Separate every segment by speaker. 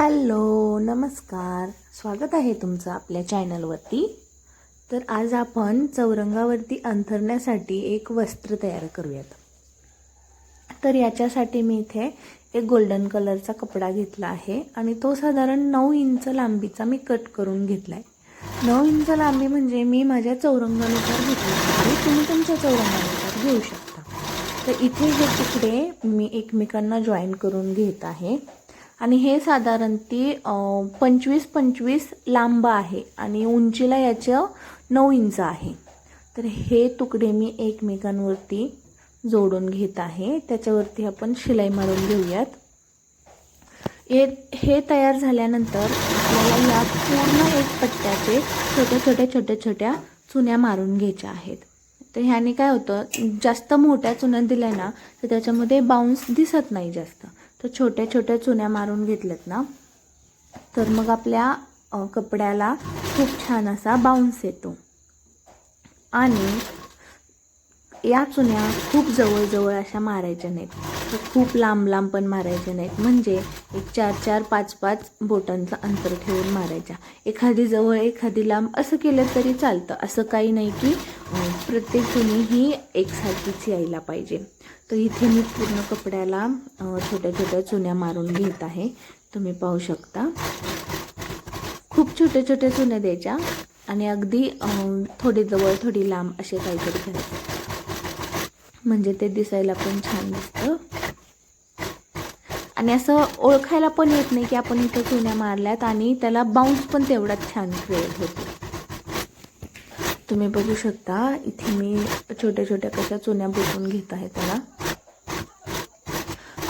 Speaker 1: Hello नमस्कार. स्वागत आहे तुमचं आपल्या चॅनलवरती. तर आज आपण चौरंगावरती अंथरण्यासाठी एक वस्त्र तयार करूयात. तर याच्यासाठी मी इथे एक गोल्डन कलरचा कपडा घेतला आहे आणि तो साधारण नऊ इंच लांबीचा मी कट करून घेतला आहे नऊ इंच लांबी म्हणजे मी माझ्या चौरंगानुसार घेतला आहे. तुम्ही तुमच्या चौरंगानुसार घेऊ शकता. तर इथे हे तुकडे मी एकमेकांना जॉईन करून घेत आहे. आणि हे साधारण ती पंचवीस पंचवीस लांब आहे आणि उंचीला याचं नऊ इंच आहे. तर हे तुकडे मी एकमेकांवरती जोडून घेत आहे. त्याच्यावरती आपण शिलाई मारून घेऊयात. हे हे तयार झाल्यानंतर आपल्याला या पूर्ण एक पट्ट्याचे छोट्या छोट्या छोट्या छोट्या चुन्या मारून घ्यायच्या आहेत. तर ह्याने काय होतं जास्त मोठ्या चुन्या दिल्या ना तर त्याच्यामध्ये बाउन्स दिसत नाही जास्त. तर छोट्या छोट्या चुन्या मारून घेतल्यात ना. तर मग आपल्या कपड्याला खूप छान असा बाउन्स येतो. आणि या चुन्या खूप जवळजवळ अशा मारायच्या नाहीत. खूप लांब लांब पण मारायच्या नाहीत. म्हणजे एक चार चार पाच पाच बोटांचं अंतर ठेवून मारायच्या. एखादी जवळ एखादी लांब असं केलं तरी चालतं. असं काही नाही की प्रत्येक चुनी ही एकसारखीच यायला पाहिजे. तर इथे मी पूर्ण कपड्याला छोट्या छोट्या चुन्या मारून घेत आहे. तुम्ही पाहू शकता. खूप छोट्या छोट्या चुन्या द्यायच्या आणि अगदी थोडी जवळ थोडी लांब असे काहीतरी करायचे म्हणजे ते दिसायला पण छान दिसतं. आणि असं ओळखायला पण येत नाही की आपण इथं चुन्या मारल्यात आणि त्याला बाउन्स पण तेवढाच छान क्रिएट होतो. तुम्ही बघू शकता इथे मी छोट्या छोट्या कशा चुन्या बुजवून घेत आहे त्याला.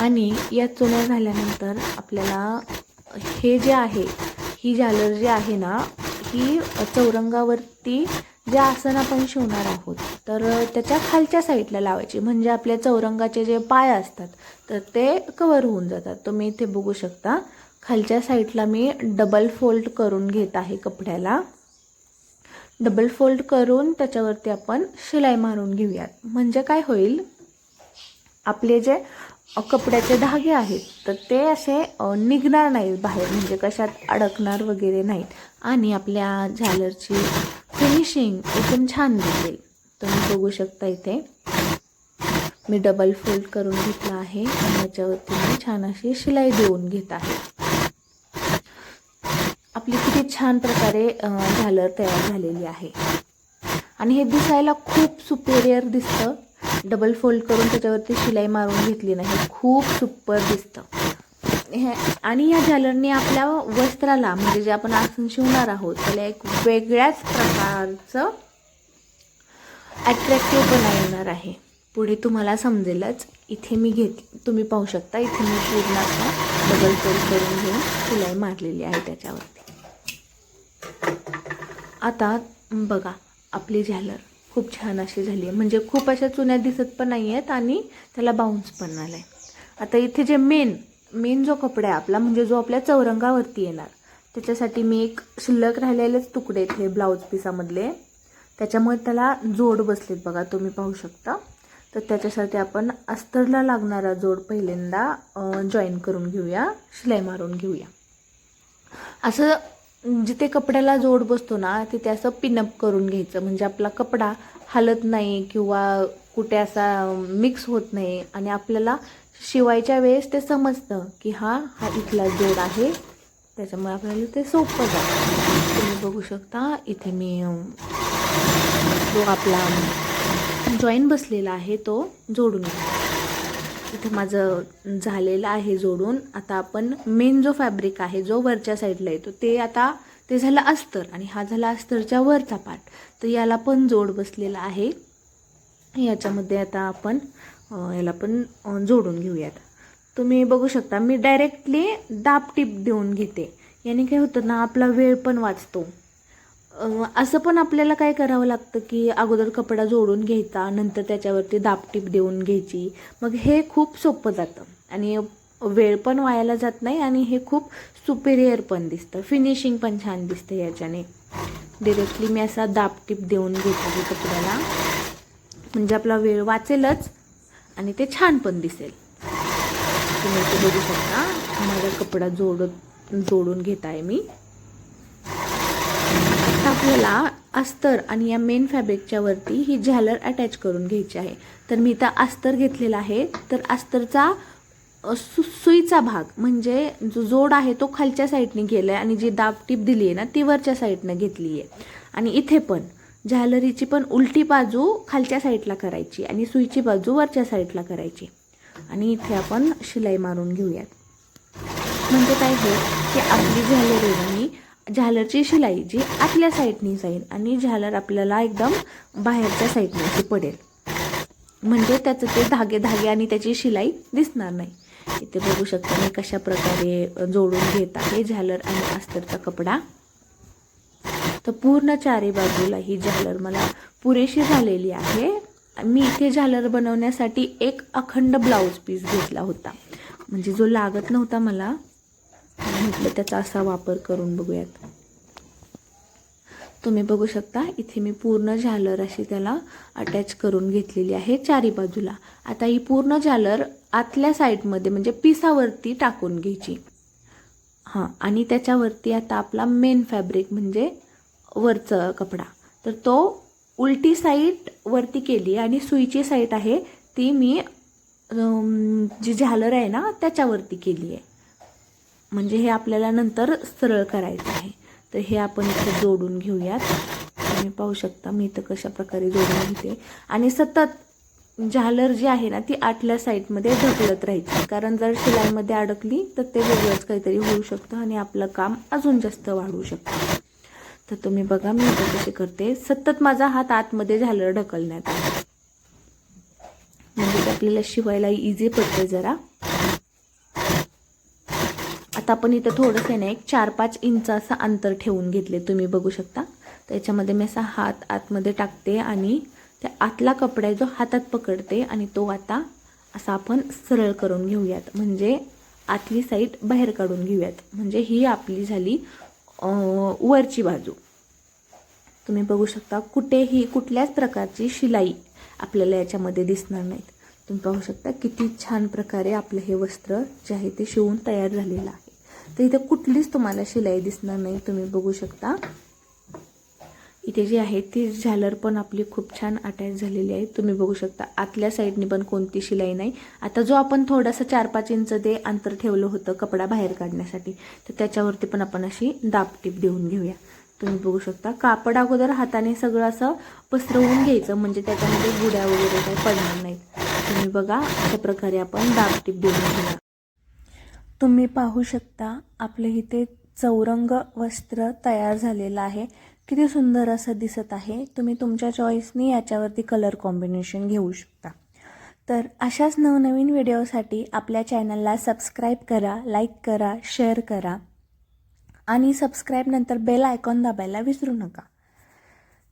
Speaker 1: आणि या चुन्या झाल्यानंतर आपल्याला हे जे आहे ही झालर जी आहे ना ही चौरंगावरती जे आसन आपण शिवणार आहोत तर त्याच्या खालच्या साईडला लावायची. म्हणजे आपल्या चौरंगाचे जे पाय असतात तर ते कवर होऊन जातात. तुम्ही इथे बघू शकता खालच्या साईडला मी डबल फोल्ड करून घेत आहे कपड्याला. डबल फोल्ड करून त्याच्यावरती आपण शिलाई मारून घेऊयात. म्हणजे काय होईल आपले जे कपड्याचे धागे आहेत तर ते असे निघणार नाहीत बाहेर. म्हणजे कशात अडकणार वगैरे नाहीत. आणि आपल्या झालरची फिनिशिंग एकदम छान दिसेल. तुम्ही बघू शकता इथे. मी डबल फोल्ड करून घेतला आहे. आणि याच्यावरती मी छान अशी शिलाई देऊन घेत आहे. आपली किती छान प्रकारे झालर तयार झालेली आहे. आणि हे दिसायला खूप सुपेरियर दिसतं. डबल फोल्ड करून त्याच्यावरती शिलाई मारून घेतली नाही खूप सुपर दिसतं. हे आणि या झालरने आपल्या वस्त्राला म्हणजे जे आपण आसन शिवणार आहोत त्याला एक वेगळ्याच प्रकारचं ॲट्रॅक्टिव्हपणा येणार आहे. पुढे तुम्हाला समजेलच. इथे मी घेत तुम्ही पाहू शकता इथे मी पूर्ण डबल फोल्ड करून घेऊन शिलाई मारलेली आहे त्याच्यावरती. आता बघा आपली झालर खूप छान अशी झाली आहे म्हणजे खूप अशा चुन्या दिसत पण नाही आहेत आणि त्याला बाउन्स पण आला आहे आता इथे जे मेन मेन जो कपडा आहे आपला म्हणजे जो आपल्या चौरंगावरती येणार त्याच्यासाठी मी एक शिल्लक राहिलेलेच तुकडे इथे ब्लाऊज पिसामधले. त्याच्यामुळे त्याला जोड बसलेत बघा तुम्ही पाहू शकता. तर त्याच्यासाठी आपण अस्तरला लागणारा जोड पहिल्यांदा जॉईन करून घेऊया शिलाई मारून घेऊया. असं जिथे कपड्याला जोड बसतो ना तिथे असं पिनअप करून घ्यायचं. म्हणजे आपला कपडा हलत नाही किंवा कुठे असा मिक्स होत नाही आणि आपल्याला शिवायच्या वेळेस ते समजतं की हा हा इथला जोड आहे. त्याच्यामुळे आपल्याला ते सोपं जातं. तुम्ही बघू शकता इथे मी जो आपला जॉईन बसलेला आहे तो जोडून घेतो इथे माझं झालेलं आहे जोडून. आता आपण मेन जो फॅब्रिक आहे जो वरच्या साईडला येतो ते आता ते झालं अस्तर आणि हा झाला अस्तरच्या वरचा पार्ट तर याला पण जोड बसलेला आहे. याच्यामध्ये आता आपण याला पण जोडून घेऊयात. तुम्ही बघू शकता मी डायरेक्टली दाब टीप देऊन घेते. याने काय होतं ना आपला वेळ पण वाचतो. असं पण आपल्याला काय करावं लागतं की अगोदर कपडा जोडून घ्यायचा नंतर त्याच्यावरती दाबटीप देऊन घ्यायची. मग हे खूप सोपं जातं. आणि वेळ पण वायाला जात नाही आणि हे खूप सुपेरियर पण दिसतं. फिनिशिंग पण छान दिसतं याच्याने. डिरेक्टली मी असा दाबटीप देऊन घेते कपड्याला. म्हणजे आपला वेळ वाचेलच. आणि ते छान पण दिसेल. तुम्ही ते बघू शकता माझा कपडा जोडत जोडून घेत आहे मी. आता आपल्याला अस्तर आणि या मेन फॅब्रिकच्या वरती ही झालर अटॅच करून घ्यायची आहे. तर मी इथं अस्तर घेतलेला आहे. तर अस्तरचा सु सुईचा भाग म्हणजे जो जोड आहे तो खालच्या साईडने गेला आहे आणि जी दाबटीप दिली आहे ना ती वरच्या साईडनं घेतली आहे आणि इथे पण झालरीची पण उलटी बाजू खालच्या साईडला करायची आणि सुईची बाजू वरच्या साईडला करायची. आणि इथे आपण शिलाई मारून घेऊयात. म्हणजे काय होईल की आपली झालर आहे झालरची शिलाई जी आतल्या साईडनी जाईल आणि झालर आपल्याला एकदम बाहेरच्या साईडने अशी पडेल. म्हणजे त्याचं ते धागे धागे आणि त्याची शिलाई दिसणार नाही. इथे बघू शकता मी कशा प्रकारे जोडून घेत आहे झालर आणि अस्तरचा कपडा. तर पूर्ण चारी बाजूला ही झालर मला पुरेशी झालेली आहे. मी इथे झालर बनवण्यासाठी एक अखंड ब्लाऊज पीस घेतला होता. म्हणजे जो लागत नव्हता मला म्हटलं त्याचा असा वापर करून बघूयात. तुम्ही बघू शकता इथे मी पूर्ण झालर अशी त्याला अटॅच करून घेतलेली आहे चारी बाजूला. आता ही पूर्ण झालर आतल्या साईडमध्ये म्हणजे पिसावरती टाकून घ्यायची. हां आणि त्याच्यावरती आता आपला मेन फॅब्रिक म्हणजे वरचं कपडा. तर तो उलटी साईड वरती केली आणि सुईची साईड आहे ती मी जी झालर आहे ना त्याच्यावरती केली आहे. म्हणजे हे आपल्याला नंतर सरळ करायचं आहे. तर हे आपण इथे जोडून घेऊयात. तुम्ही पाहू शकता मी इथं कशा प्रकारे जोडून घेते. आणि सतत झालर जी आहे ना ती आतल्या साईडमध्ये ढकलत राहायची. कारण जर शिलाईमध्ये अडकली तर ते वेगळंच काहीतरी होऊ शकतं आणि आपलं काम अजून जास्त वाढू शकतं. तर तुम्ही बघा मी आता कसे करते. सतत माझा हात आतमध्ये झालं ढकलण्यात म्हणजे आपल्याला शिवायला इझी पडते जरा. आता आपण इथं थोडंसं आहे ना एक चार पाच इंच असं अंतर ठेवून घेतले तुम्ही बघू शकता. त्याच्यामध्ये मी असा हात आतमध्ये टाकते आणि त्या आतला कपडा जो हातात पकडते आणि तो आता असा आपण सरळ करून घेऊयात. म्हणजे आतली साईड बाहेर काढून घेऊयात. म्हणजे ही आपली झाली वरची बाजू. तुम्ही बघू शकता कुठेही कुठल्याच प्रकारची शिलाई आपल्याला याच्यामध्ये दिसणार नाहीत. तुम्ही पाहू शकता किती छान प्रकारे आपलं हे वस्त्र जे आहे ते शिवून तयार झालेलं आहे. तर इथे कुठलीच तुम्हाला शिलाई दिसणार नाही. तुम्ही बघू शकता इथे जी आहे ती झालर पण आपली खूप छान अटॅच झालेली आहे. तुम्ही बघू शकता आतल्या साईडनी पण कोणती शिलाई नाही. आता जो आपण थोडंसं चार पाच इंच ते अंतर ठेवलं होतं कपडा बाहेर काढण्यासाठी तर त्याच्यावरती पण आपण अशी दाबटीप देऊन घेऊया. तुम्ही बघू शकता कापड अगोदर हाताने सगळं असं पसरवून घ्यायचं म्हणजे त्याच्यामध्ये गुड्या वगैरे काही पडणार नाहीत. तुम्ही बघा अशा प्रकारे आपण दाबटीप देऊन घेऊया. तुम्ही पाहू शकता आपलं इथे चौरंग वस्त्र तयार झालेलं आहे. किती सुंदर असं दिसत आहे. तुम्ही तुमच्या चॉईसनी याच्यावरती कलर कॉम्बिनेशन घेऊ शकता. तर अशाच नवनवीन व्हिडिओसाठी आपल्या चॅनलला सबस्क्राईब करा लाईक करा शेअर करा. आणि सबस्क्राईब नंतर बेल आयकॉन दाबायला विसरू नका.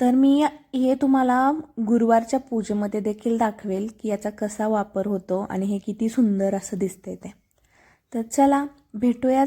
Speaker 1: तर मी हे तुम्हाला गुरुवारच्या पूजेमध्ये देखील दाखवेल की याचा कसा वापर होतो आणि हे किती सुंदर असं दिसते ते. तर चला भेटूयात